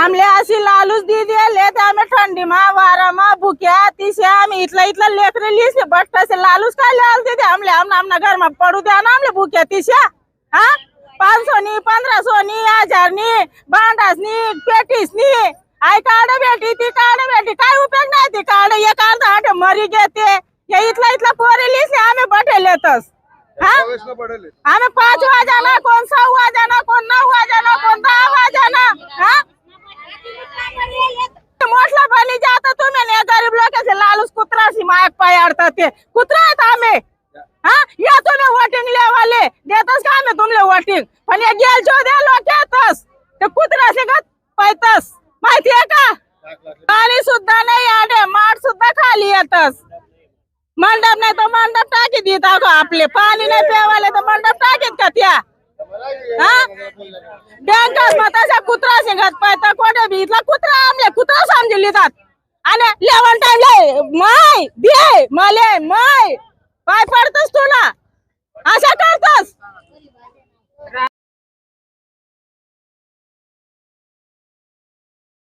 ఆమెలే అసి లాలు దీదే లేదా ఆమె ठंडी మా వారమా బుక్యా తీసే ఆమె ఇట్లా ఇట్లా లేఖలు లేసి బట్ అసి లాలుస్ కా లాల్ దీదే ఆమెలే ఆమె ఆమె నగర్ మా పడు దే ఆమెలే బుక్యా తీసే ఆ पाँच सौ नी पंद्रह सौ नी हज़ार नी बांडास नी पेटीस नी आई कार्ड बेटी ती कार्ड बेटी. काय उपयोग नाही ती कार्ड हे मरी घेते. हे इथला इथला आम्ही आम्ही पाच कोण सहा कोण नऊ अडतात ते. कुत्रा आहेत आम्ही? हा? या ना वोटिंग लेवाले. देतस का आम्ही तुमले वोटिंग पण हे गेल जो दे लोक येतस. ते कुत्रा गत पायतस? माहितीये का? पाणी सुद्धा नाही आले माठ सुद्धा खाली येतस. मंडप नाही तर मंडप टाकी देत अगो आपले. पाणी नाही प्यावाले तर मंडप टाकीत का त्या? हा? बँकात मग कुत्रा शिंगत पाहता कोठे बी इथला कुत्रा आमले? कुत्रा समजून लिहितात? आणि टाइम ले माय दे माले माय. पाय पडतस तुला.